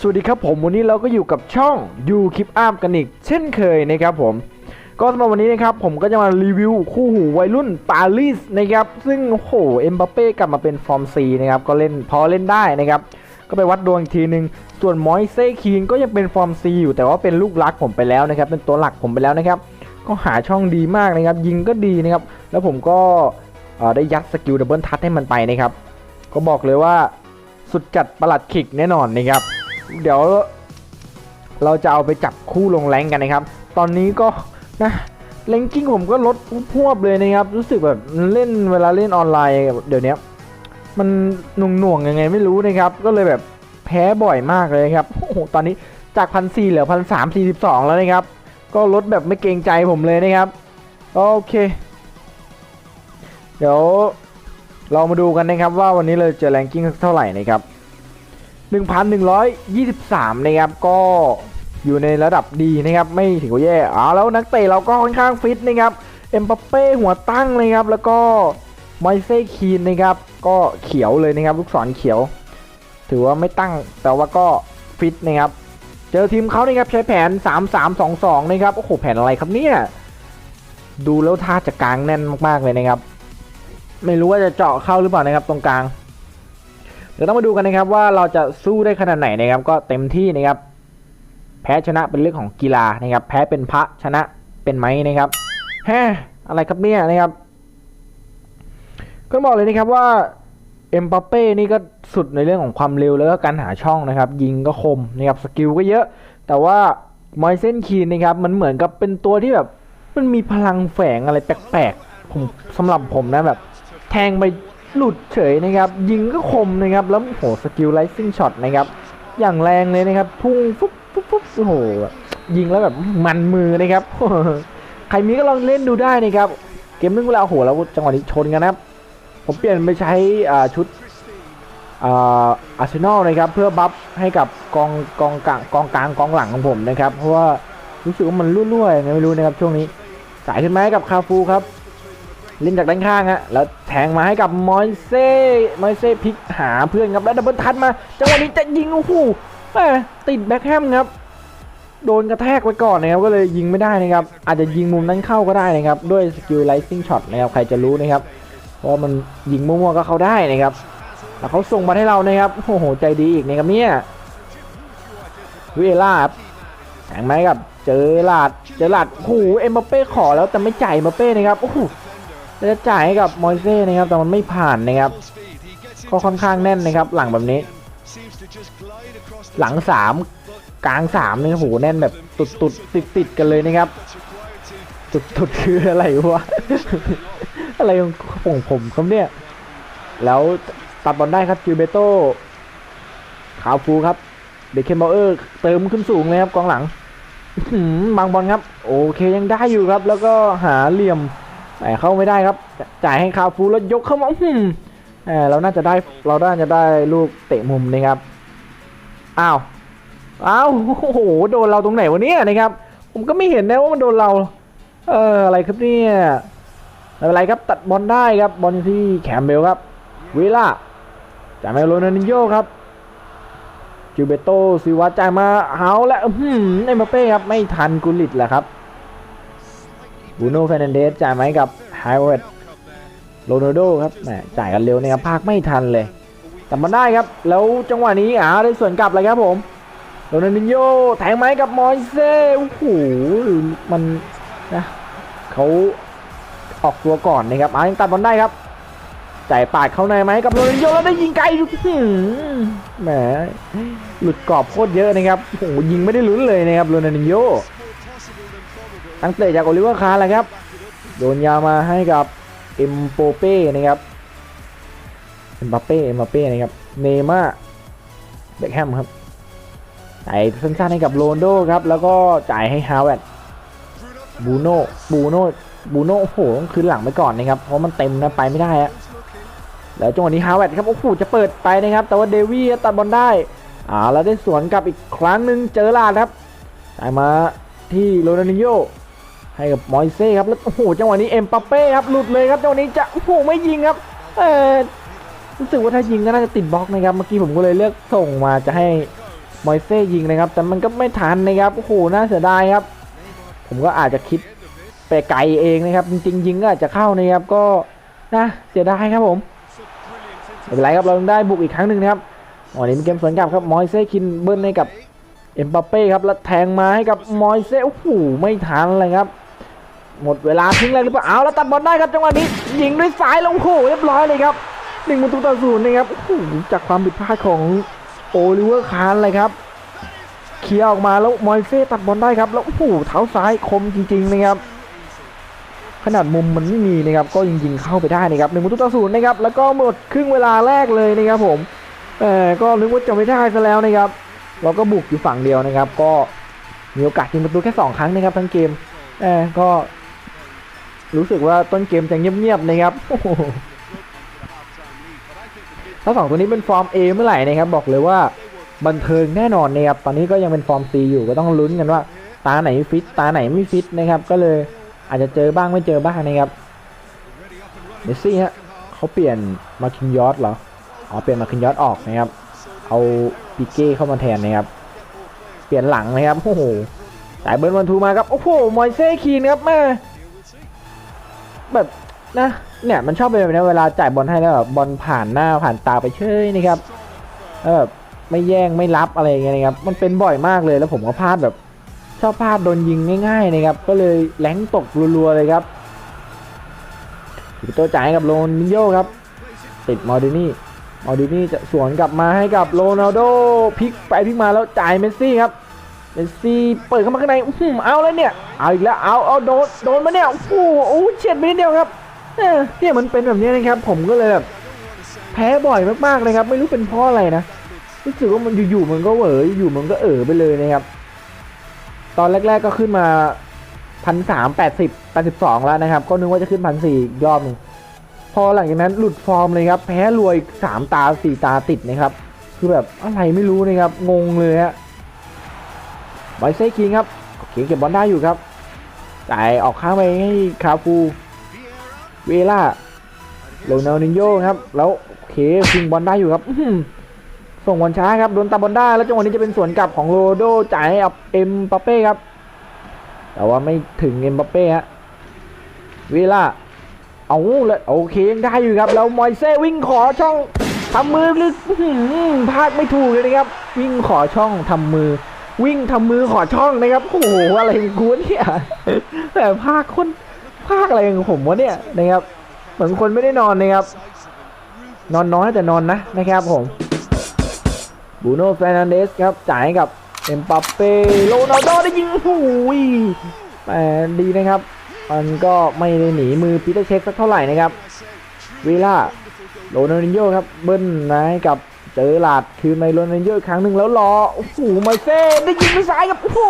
สวัสดีครับผมวันนี้เราก็อยู่กับช่องยูคลิปอาร์มกันอีกเช่นเคยนะครับผม ก็สำหรับวันนี้นะครับผมก็จะมารีวิวคู่หูวัยรุ่นปารีสนะครับซึ่งโอ้โหเอ็มบัปเป้กลับมาเป็นฟอร์มซีนะครับก็เล่นพอเล่นได้นะครับ ก็ไปวัดดวงอีกทีหนึ่งส่วนมอยเซ่คีนก็ยังเป็นฟอร์มซีอยู่แต่ว่าเป็นลูกรักผมไปแล้วนะครับ เป็นตัวหลักผมไปแล้วนะครับ ก็หาช่องดีมากนะครับ ยิงก็ดีนะครับ แล้วผมก็ได้ยัดสกิลดับเบิลทัชให้มันไปนะครับก็บอกเลยว่าสุดจัดประหลัดขิกแน่นอนนะครับ เดี๋ยวเราจะเอาไปจับคู่ลงแรงกันนะครับ ตอนนี้ก็นะแรงกิ้งผมก็ลดพวบเลยนะครับ รู้สึกแบบเล่นเวลาเล่นออนไลน์เดี๋ยวนี้มันหน่วงหน่วงๆยังไงไม่รู้นะครับ ก็เลยแบบแพ้บ่อยมากเลยครับโอ้โหตอนนี้จากพันสี่เหลือพันสามสี่สิบสองแล้วนะครับ ก็ลดแบบไม่เกรงใจผมเลยนะครับโอเค เดี๋ยวเรามาดูกันนะครับว่าวันนี้เราจะแรงกิ้งเท่าไหร่นะครับ 1,123 นะครับ ก็อยู่ในระดับดีนะครับ ไม่ถือว่าแย่อ๋อแล้วนักเตะเราก็ค่อนข้างฟิตนะครับ เอ็มบัปเป้หัวตั้งเลยครับ แล้วก็ไมเซ่คีนนะครับ ก็เขียวเลยนะครับ ลูกศรเขียว ถือว่าไม่ตั้ง แต่ว่าก็ฟิตนะครับ เจอทีมเขานะครับใช้แผน 3-3-2-2 นะครับ โอ้โห แผนอะไรครับเนี่ย ดูแล้วท่าจะกลางแน่นมากๆเลยนะครับ ไม่รู้ว่าจะเจาะเข้าหรือเปล่านะครับตรงกลาง เดี๋ยวต้องมาดูกันนะครับว่าเราจะสู้ได้ขนาดไหนนะครับ ก็เต็มที่นะครับ แพ้ชนะเป็นเรื่องของกีฬานะครับ แพ้เป็นพระชนะเป็นไหมนะครับแฮอะไรครับเนี่ยนะครับ ก็บอกเลยนะครับว่าเอ็มบัปเป้นี่ก็สุดในเรื่องของความเร็วแล้วก็การหาช่องนะครับ ยิงก็คมนะครับสกิลก็เยอะ แต่ว่ามอยเซนคีนนะครับ มันเหมือนกับเป็นตัวที่แบบ มันมีพลังแฝงอะไรแปลกๆผมสำหรับผมนะแบบ แทงไป หลุดเฉยนะครับ ยิงก็คมนะครับ แล้วโหสกิลไลซิ่งช็อตนะครับ อย่างแรงเลยนะครับ พุ่งฟุ๊บฟุ๊บฟุ๊บโอ้โหยิงแล้วแบบมันมือนะครับ ใครมีก็ลองเล่นดูได้นะครับ เกมนึงเวลาโอ้โหแล้วจังหวะนี้ชนกันนะครับ ผมเปลี่ยนไปใช้อชุดอาร์เซนอลนะครับเพื่อบัฟให้กับกองกองกลางกองกลางกองหลังของผมนะครับ เพราะว่ารู้สึกว่ามันรั่วๆยังไงไม่รู้นะครับช่วงนี้สายขึ้นมาให้กับคาฟูครับ เล่นจากด้านข้างฮะแล้วแทงมาให้กับมอยเซ่มอยเซ่พลิกหาเพื่อนครับแล้วดับเบิลทัชมาจังหวะนี้จะยิงโอ้โหแม่ติดแบ็คแฮมครับโดนกระแทกไว้ก่อนนะครับก็เลยยิงไม่ได้นะครับ อาจจะยิงมุมนั้นเข้าก็ได้นะครับ ด้วยสกิลไลซิ่งช็อตนะครับใครจะรู้นะครับ เพราะมันยิงมั่วๆก็เข้าได้นะครับแล้วเขาส่งมาให้เรานะครับโอ้โหใจดีอีกนะครับเนี่ยวิเอล่าครับแทงไหมครับเจอลาดเจอลาดโอ้โหเอ็มบัปเป้ขอแล้วแต่ไม่จ่ายเอ็มบัปเป้นะครับโอ้โห จะจ่ายให้กับมอยเซ่นะครับแต่มันไม่ผ่านนะครับก็ค่อนข้างแน่นนะครับ หลังแบบนี้ หลังสามกลางสามเนี่ยโหแน่นแบบตุดตุดติดติดกันเลยนะครับตุดตุดคืออะไรวะอะไรของผมผมครับเนี่ย แล้วตัดบอลได้ครับจิวเบโต้ขาวฟูครับเบคเคนบอลเออร์เติมขึ้นสูงเลยครับกองหลังบางบอลครับ โอเคยังได้อยู่ครับ แล้วก็หาเหลี่ยม แต่เข้าไม่ได้ครับ จ่ายให้คาฟูแล้วยกเข้ามาอื้หืมเราน่าจะได้เราน่าจะได้ลูกเตะมุมนะครับอ้าวอ้าวโอ้โหโดนเราตรงไหนวะเนี่ยนะครับ ผมก็ไม่เห็นนะว่ามันโดนเรา เอออะไรครับเนี่ยไม่เป็นไรครับตัดบอลได้ครับบอลที่แคมเบลครับวิล่าจ่ายมาโรนินโยครับจิวเบโตซิวาจ่ายมาเอาและอื้หืมเอ็มเป้ครับไม่ทันกุลิตแหละครับ บูโน่เฟรนันเดสจ่ายไหมกับไฮเวิร์ดโรนัลโดครับแหมจ่ายกันเร็วนะครับภาคไม่ทันเลยแต่มันได้ครับ แล้วจังหวะนี้อ่าได้ส่วนกลับเลยครับผมโรนัลดินโยแทงไหมกับมอยเซ่โอ้โหมันนะเขาออกตัวก่อนนะครับอ่ายังตัดบอลได้ครับจ่ายปาดเข้าในไหมกับโรนัลดินโยแล้วได้ยิงไกลแหมหลุดกรอบโคตรเยอะนะครับโอ้โหยิงไม่ได้ลุ้นเลยนะครับโรนัลดินโย ตั้งเตะจากโอลิเวอร์คาร์แหละครับ โดนยาวมาให้กับเอ็มโปเป้นะครับเอ็มบัปเป้เอ็มบัปเป้นะครับ เนม่าเบคแฮมครับจ่ายสั้นๆให้กับโรนโดครับ แล้วก็จ่ายให้ฮาวเวิร์ดบูโน่บูโน่บูโน่โอ้โหต้องคืนหลังไปก่อนนะครับ เพราะมันเต็มนะไปไม่ได้ฮะแล้วจังหวะนี้ฮาวเวิร์ดครับ โอ้โหจะเปิดไปนะครับ แต่ว่าเดวี่ตัดบอลได้อ่าแล้วได้สวนกลับอีกครั้งหนึ่งเจอลาดครับจ่ายมาที่โรนัลดินโย ให้กับมอยเซ่ครับแล้วโอ้โหจังหวะนี้เอ็มปัปเป้ครับหลุดเลยครับจังหวะนี้จะโอ้โหไม่ยิงครับเออรู้สึกว่าถ้ายิงก็น่าจะติดบล็อกนะครับเมื่อกี้ผมก็เลยเลือกส่งมาจะให้มอยเซ่ยิงนะครับ แต่มันก็ไม่ทันนะครับโอ้โหน่าเสียดายครับ ผมก็อาจจะคิดไปไกลเองนะครับ จริงๆยิงก็อาจจะเข้านะครับก็นะเสียดายครับผมไม่เป็นไรครับเรายังได้บุกอีกครั้งหนึ่งนะครับวันนี้เป็นเกมสวนกลับครับมอยเซ่คินเบิ้ลให้กับเอ็มบัปเป้ครับแล้วแทงมาให้กับมอยเซ่โอ้โหไม่ทันเลยครับ หมดเวลาทิ้งเลยหรือเปล่าเอาแล้วตัดบอลได้ครับจังหวะนี้ยิงด้วยซ้ายล้วโอ้เรียบร้อยเลยครับหนึ่งประตูต่อศูนย์นะครับจากความผิดพลาดของโอลิเวอร์คานเลยครับเคลียร์ออกมาแล้วมอยเซ่ตัดบอลได้ครับแล้วโอ้โหเท้าซ้ายคมจริงๆนะครับขนาดมุมมันไม่มีนะครับก็ยิงยิงๆเข้าไปได้นะครับหนึ่งประตูต่อศูนย์นะครับแล้วก็หมดครึ่งเวลาแรกเลยนะครับผมเออก็นึกว่าจะไม่ได้ซะแล้วนะครับ เราก็บุกอยู่ฝั่งเดียวนะครับ ก็มีโอกาสยิงประตูแค่สองครั้งนะครับทั้งเกมเออก็ รู้สึกว่าต้นเกมจะเงียบๆนะครับถ้าสองตัวนี้เป็นฟอร์ม A เมื่อไหร่นะครับบอกเลยว่าบันเทิงแน่นอนนะครับตอนนี้ก็ยังเป็นฟอร์ม C อยู่ก็ต้องลุ้นกันว่า ตาไหนฟิตตาไหนไม่ฟิตนะครับ ก็เลยอาจจะเจอบ้างไม่เจอบ้างนะครับเมสซี่ฮะเขาเปลี่ยนมาคินยอสเหรออ๋อเปลี่ยนมาคินยอสออกนะครับ เอาปิเก้เข้ามาแทนนะครับ เปลี่ยนหลังนะครับโอ้โหจ่ายเบิร์นวันทูมาครับโอ้โหมอยเซ่คีนครับแม่ แบบนะเนี่ยมันชอบเป็นแบบนี้เวลาจ่ายบอลให้แล้วแบบบอลผ่านหน้าผ่านตาไปเฉยนะครับแล้วแบบไม่แย่งไม่รับอะไรอย่างเงี้ยนะครับมันเป็นบ่อยมากเลยแล้วผมก็พลาดแบบชอบพลาดโดนยิงง่ายๆนะครับก็เลยแหลงตกรัวๆเลยครับตัวจ่ายกับโรนิโยครับ ติดมอร์ดินี่มอร์ดินี่จะสวนกลับมาให้กับโรนัลโดพลิกไปพลิกมาแล้วจ่ายเมสซี่ครับ เมสซี่เปิดเข้ามาข้างในอื้อหือเอาแล้วเนี่ย เอาอีกแล้ว เอา เอาโดน โดนมาเนี่ย โอ้โหโอ้เฉียดไปนิดเดียวครับเนี่ยมันเป็นแบบนี้นะครับ ผมก็เลยแบบแพ้บ่อยมากๆเลยครับ ไม่รู้เป็นเพราะอะไรนะ รู้สึกว่ามันอยู่ๆมันก็เหวออยู่ๆมันก็เออไปเลยนะครับ ตอนแรก ๆก็ขึ้นมาพันสามแปดสิบแปดสิบสองแล้วนะครับ ก็นึกว่าจะขึ้นพันสี่รอบหนึงพอหลังจากนั้นหลุดฟอร์มเลยครับ แพ้รวยสามตาสี่ตาติดนะครับ คือแบบอะไรไม่รู้นะครับ งงเลยฮะ ไบเซคิงครับเขียนเก็บบอลได้อยู่ครับจ่ายออกข้างไปให้คาฟูเวล่าโรนัลดินโยครับ แล้วเคคิงบอลได้อยู่ครับส่งบอลช้าครับโดนตาบอลได้แล้วจังหวะนี้จะเป็นสวนกลับของโรโดจ่ายให้กับเอ็มปาเป้ครับ แต่ว่าไม่ถึงเอ็มปาเป้ฮะเวล่าเอาแล้วโอเคยังได้อยู่ครับแล้วมอยเซ่วิ่งขอช่องทำมือลึกพลาดไม่ถูกเลยนะครับ วิ่งขอช่องทำมือ วิ่งทำมือขอช่องนะครับโอ้โหอะไรกูเนี่ยแต่ภาคคนภาคอะไรของผมวะเนี่ยนะครับ เหมือนคนไม่ได้นอนนะครับ นอนน้อยแต่นอนนะนะครับผมบูโน่เฟรนันเดสครับจ่ายให้กับเอ็มปัปเป้โรนัลโดได้ยิงโอ้โหแต่ดีนะครับ มันก็ไม่ได้หนีมือปีเตอร์เช็คสักเท่าไหร่นะครับวีล่าโรนัลดินโญ่ครับเบิ้ลนะให้กับ เจอหลาดคืนในโรนันโญ่อีกครั้งหนึ่งแล้วรอโอ้โหไมเซ่ได้ยิงด้วยซ้ายครับโอ้โห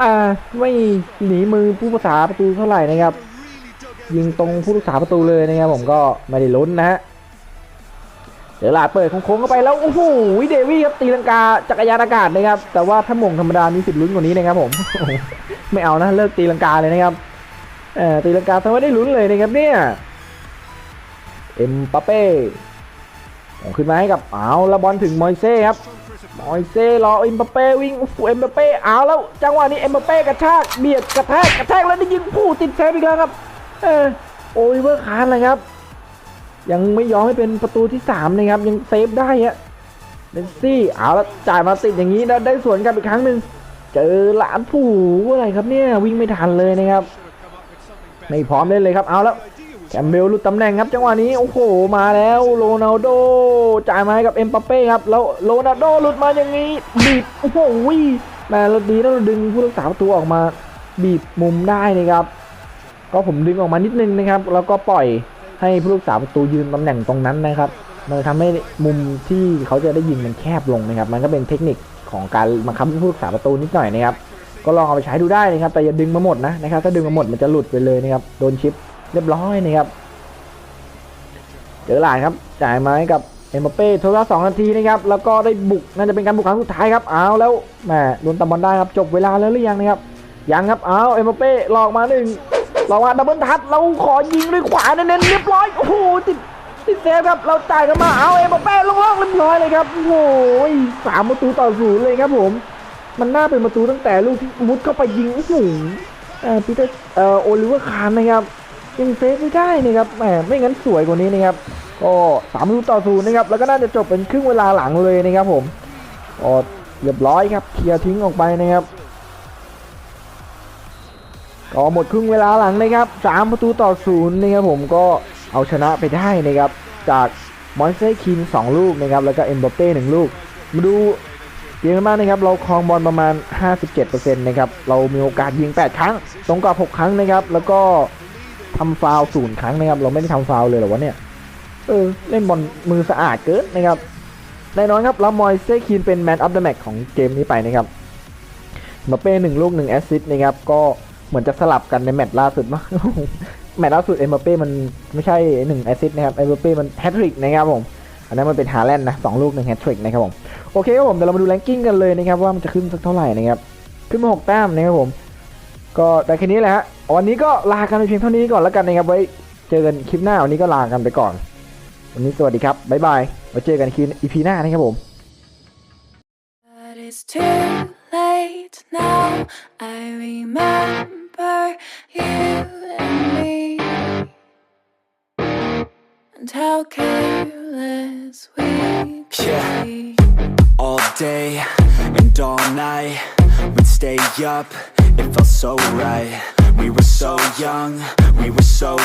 อ่าไม่หนีมือผู้รักษาประตูเท่าไหร่นะครับ ยิงตรงผู้รักษาประตูเลยนะครับผมก็ไม่ได้ลุ้นนะฮะเจอหลาดเปิดโค้งเข้าไปแล้วโอ้โหเดวี่ครับตีลังกาจักรยานอากาศนะครับ แต่ว่าถ้ามงธรรมดามีสิทธิ์ลุ้นกว่านี้นะครับผมไม่เอานะเลิกตีลังกาเลยนะครับเออตีลังกาทำไมได้ลุ้นเลยนะครับเนี่ยเอ็มปาเป้ ขึ้นมาให้กับเอาล้วบอลถึงมอยเซ่ครับมอยเซ่รอเอ็มปาเป้วิ่งโอ้เอ็มปาเป้เอาแล้วจังหวะนี้เอ็มปาเป้กระชากเบียดกระแทกกระแทกแล้วได้ยิงผู้ติดเซฟอีกแล้วครับเออโอลิเวอร์คานเลยครับ ยังไม่ยอมให้เป็นประตูที่สามนะครับยังเซฟได้ฮะเมสซี่เอาแล้วจ่ายมาติดอย่างนี้ได้สวนกลับอีกครั้งหนึ่งเจอหลานผู้อะไรครับเนี่ยวิ่งไม่ทันเลยนะครับไม่พร้อมเล่นเลยครับเอาแล้ว แคมเบลหลุดตำแหน่งครับจังหวะนี้โอ้โหมาแล้วโรนัลโดจ่ายมาให้กับเอ็มปัปเป้ครับแล้วโรนัลโดหลุดมาอย่างนี้บีบโอ้โหแม่เราดีแล้วเราดึงผู้รักษาประตูออกมาบีบมุมได้นะครับ ก็ผมดึงออกมานิดนึงนะครับ แล้วก็ปล่อยให้ผู้รักษาประตูยืนตำแหน่งตรงนั้นนะครับมันทำให้มุมที่เขาจะได้ยิงมันแคบลงนะครับ มันก็เป็นเทคนิคของการบังคับผู้รักษาประตูนิดหน่อยนะครับ ก็ลองเอาไปใช้ดูได้นะครับ แต่อย่าดึงมาหมดนะนะครับ ถ้าดึงมาหมดมันจะหลุดไปเลยนะครับ โดนชิป เรียบร้อยนะครับเจอหลายครับ จ่ายมาให้กับเอ็มบัปเป้ทดสอบสองนาทีนะครับ แล้วก็ได้บุกน่าจะเป็นการบุกครั้งสุดท้ายครับ เอาแล้วแหมโดนตะบอลได้ครับ จบเวลาแล้วหรือยังนะครับ ยังครับ เอาเอ็มบัปเป้หลอกมาหนึ่งหลอกมาดับเบิลทัชเราขอยิงด้วยขวาเน้นๆเรียบร้อย โอ้โห ติดติดเซฟครับ เราจ่ายกันมา เอาเอ็มบัปเป้ลงล่องเรียบร้อยเลยครับ โอ้โหสามประตูต่อศูนย์เลยครับผม มันน่าเป็นประตูตั้งแต่ลูกที่มุดเข้าไปยิง โอ้โหเอ่อปีเตอร์เอ่อโอลิเวอร์คานนะครับ ยังเซฟไม่ได้นะครับแหมไม่งั้นสวยกว่านี้นะครับก็สามประตูต่อศูนย์นะครับแล้วก็น่าจะจบเป็นครึ่งเวลาหลังเลยนะครับผมก็เรียบร้อยครับเคลียร์ทิ้งออกไปนะครับก็หมดครึ่งเวลาหลังนะครับสามประตูต่อศูนย์นะครับผมก็เอาชนะไปได้นะครับจากมอนเซคินสองลูกนะครับแล้วก็เอ็มบัปเป้หนึ่งลูกมาดูเกมกันบ้างนะครับเราครองบอลประมาณ 57%นะครับเรามีโอกาสยิง 8 ครั้ง ตรงกับ 6 ครั้งนะครับแล้วก็ ทำฟาวศูนย์ครั้งนะครับ เราไม่ได้ทำฟาวเลยหรอวะเนี่ย เออ เล่นบอลมือสะอาดเกินนะครับแน่นอนครับเรามอยเซคินเป็นแมนออฟเดอะแมตของเกมนี้ไปนะครับมาเป้หนึ่งลูกหนึ่งแอสซิสต์นะครับ ก็เหมือนจะสลับกันในแมตช์ล่าสุดมั้งแมตช์ล่าสุดเอ็มบัปเป้มันไม่ใช่หนึ่งแอสซิสต์นะครับเอ็มบัปเป้มันแฮตทริกนะครับผมอันนั้นมันเป็นฮาแลนด์นะสองลูกหนึ่งแฮตทริกนะครับผมโอเคครับผมเดี๋ยวเรามาดูแรงกิ้งกันเลยนะครับว่ามันจะขึ้นสักเท่าไหร่นะครับขึ้นมาหกแต้มนะครับผม ก็ได้แค่นี้แหละฮะวันนี้ก็ลากันไปเพียงเท่านี้ก่อนแล้วกันนะครับไว้เจอกันคลิปหน้าวันนี้ก็ลากันไปก่อน วันนี้สวัสดีครับบ๊ายบายไว้เจอกันคลิปอีพีหน้านะครับผม But it's too late now. I remember you and me, and how careless we could Yeah. be. all day and all night. We'd stay up, it felt so right. We were so young, we were so.